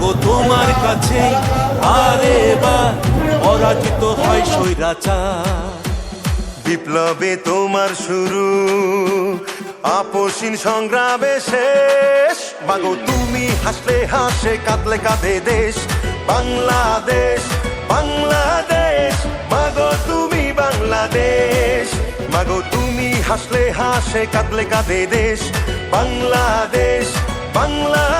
মাগো তোমার কাছে। বারে বার পরাজিত হয় স্বৈরাচার। বিপ্লবে তোমার শুরু, আপসীন সংগ্রামে শেষ। মাগো তুমি হাসলে হাসে, কাঁদলে কাঁদে দেশ। বাংলাদেশ বাংলাদেশ মাগো তুমি বাংলাদেশ। মাগো তুমি হাসলে হাসে, কাঁদলে কাঁদে দেশ। বাংলাদেশ বাংলাদেশ।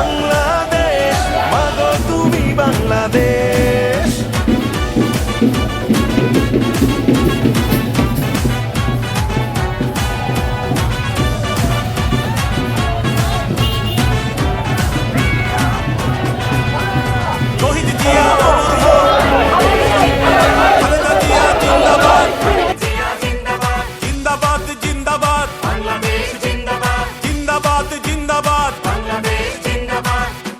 বাংলাদেশ